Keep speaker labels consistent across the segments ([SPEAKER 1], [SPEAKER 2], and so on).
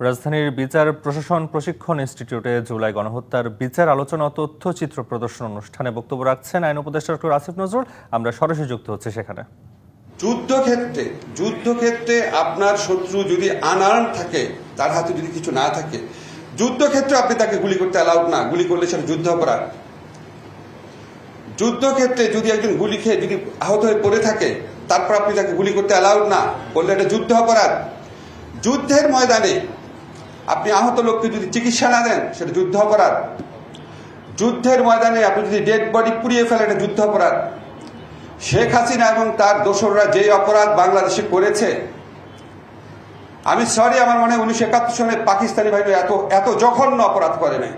[SPEAKER 1] রাজধানীর বিচার, প্রশাসন, প্রশিক্ষণ ইনস্টিটিউটে জুলাই গণহত্যার বিচার, আলোচনা তথ্যচিত্র প্রদর্শন অনুষ্ঠানে বক্তব্য রাখছেন আইন উপদেষ্টা ডক্টর আসিফ নজরুল। আমরা সরাসরি যুক্ত হচ্ছে সেখানে।
[SPEAKER 2] যুদ্ধক্ষেত্রে যুদ্ধক্ষেত্রে আপনার শত্রু যদি আনআর্ম থাকে, তার হাতে যদি কিছু না থাকে, যুদ্ধক্ষেত্রে আপনি তাকে গুলি করতে অ্যালাউড না। গুলি করলে সেটা যুদ্ধ অপরাধ। যুদ্ধক্ষেত্রে যদি একজন গুলি খেয়ে যদি আহত হয়ে পড়ে থাকে, তারপর আপনি তাকে গুলি করতে অ্যালাউড না। বললে এটা যুদ্ধ অপরাধ। যুদ্ধের ময়দানে আপনি আহত লোককে যদি চিকিৎসা না দেন, সেটা যুদ্ধ অপরাধ। যুদ্ধের ময়দানে আপনি যদি ডেড বডি পুড়িয়ে ফেলেন, এটা যুদ্ধ অপরাধ। শেখ হাসিনা এবং তার দোসররা যে অপরাধ বাংলাদেশে করেছে, আমি সরি আমার মনে হয় উনিশশো একাত্তর সালে পাকিস্তানি বাহিনী এত এত জঘন্য অপরাধ করে নাই।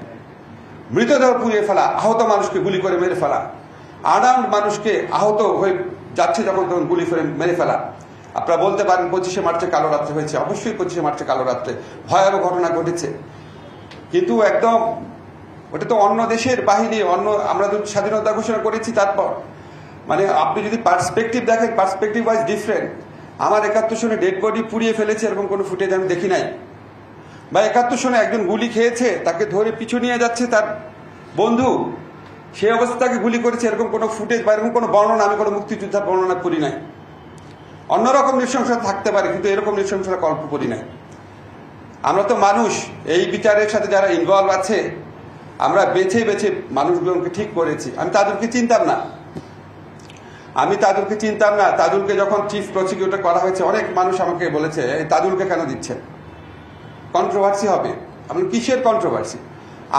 [SPEAKER 2] মৃতদেহ পুড়িয়ে ফেলা, আহত মানুষকে গুলি করে মেরে ফেলা আনাউন্ড মানুষকে আহত হয়ে যাচ্ছে যখন তখন গুলি করে মেরে ফেলা। আপনারা বলতে পারেন পঁচিশে মার্চে কালো রাত্রে হয়েছে। অবশ্যই পঁচিশে মার্চে কালো রাত্রে। ভয়াবহ ঘটনা ঘটেছে। কিন্তু একদম, ওটা তো অন্য দেশের বাহিনী, অন্য, আমরা তো স্বাধীনতা ঘোষণা করেছি তারপর। মানে আপনি যদি পার্সপেক্টিভ দেখেন পার্সপেক্টিভ ওয়াইজ ডিফারেন্ট আমার একাত্তর সনে ডেড বডি পুড়িয়ে ফেলেছে, এরকম কোনো ফুটেজ আমি দেখি নাই। বা একাত্তর সনে একজন গুলি খেয়েছে, তাকে ধরে পিছু নিয়ে যাচ্ছে তার বন্ধু। সেই অবস্থা তাকে গুলি করেছে, এরকম কোনো ফুটেজ বা এরকম কোনো বর্ণনা, আমি কোনো মুক্তিযোদ্ধার বর্ণনা করি নাই। অন্যরকম নৃশংসতা থাকতে পারে, কিন্তু এরকম নৃশংসতা কল্প করি না আমরা তো মানুষ, এই বিচারের সাথে যারা ইনভলভ আছে, আমরা বেছে বেছে মানুষগুলোকে ঠিক করেছি। আমি তাদেরকে চিনতাম না। আমি তাদেরকে চিনতাম না। তাজুলকে যখন চিফ প্রসিকিউটর করা হয়েছে, অনেক মানুষ আমাকে বলেছে, এই তাজুলকে কেন দিচ্ছেন? কন্ট্রোভার্সি হবে। আপনি কিসের কন্ট্রোভার্সি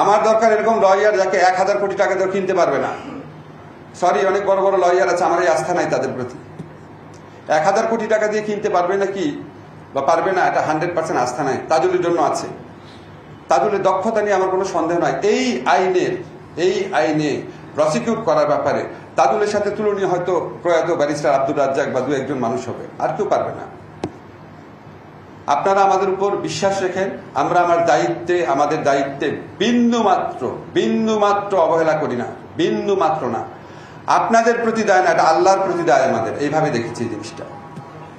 [SPEAKER 2] আমার দরকার এরকম লয়ার যাকে এক হাজার কোটি টাকা দিয়ে কিনতে পারবে না। সরি অনেক বড় বড় লয়ার আছে, আমার এই আস্থা নাই তাদের প্রতি। এক হাজার কোটি টাকা দিয়ে কিনতে পারবে নাকি বা পারবে না, এটা হান্ড্রেড পার্সেন্ট আস্থা নাই। তাজুলের জন্য আছে। তাজুলের দক্ষতা নিয়ে আমার কোনো সন্দেহ নাই। এই আইনের, এই আইনে প্রসিকিউট করার ব্যাপারে তাজুলের সাথে তুলনীয় হয়তো প্রয়াত ব্যারিস্টার আব্দুল রাজ্জাক বা দু একজন মানুষ হবে। আর কেউ পারবে না। আপনারা আমাদের উপর বিশ্বাস রেখেন, আমরা আমার দায়িত্বে, আমাদের দায়িত্বে বিন্দু মাত্র বিন্দু মাত্র অবহেলা করি না। বিন্দু মাত্র না। আপনাদের প্রতি দায় না, এটা আল্লাহর প্রতি দায় আমাদের। এইভাবে দেখেছি জিনিসটা।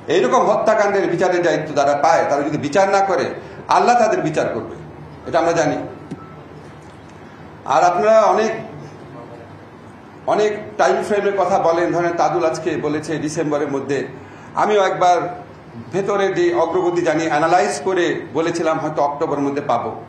[SPEAKER 2] এইরকম হত্যাকাণ্ডের বিচারের দায়িত্ব যারা পায়, তারা যদি বিচার না করে, আল্লাহ তাদের বিচার করবে। এটা আমরা জানি। আর আপনারা অনেক অনেক টাইম ফ্রেমের কথা বলেন। ধরেন তাদুল আজকে বলেছে ডিসেম্বরের মধ্যে। আমিও একবার ভেতরে যে অগ্রগতি জানি অ্যানালাইজ করে বলেছিলাম, হয়তো অক্টোবরের মধ্যে পাবো।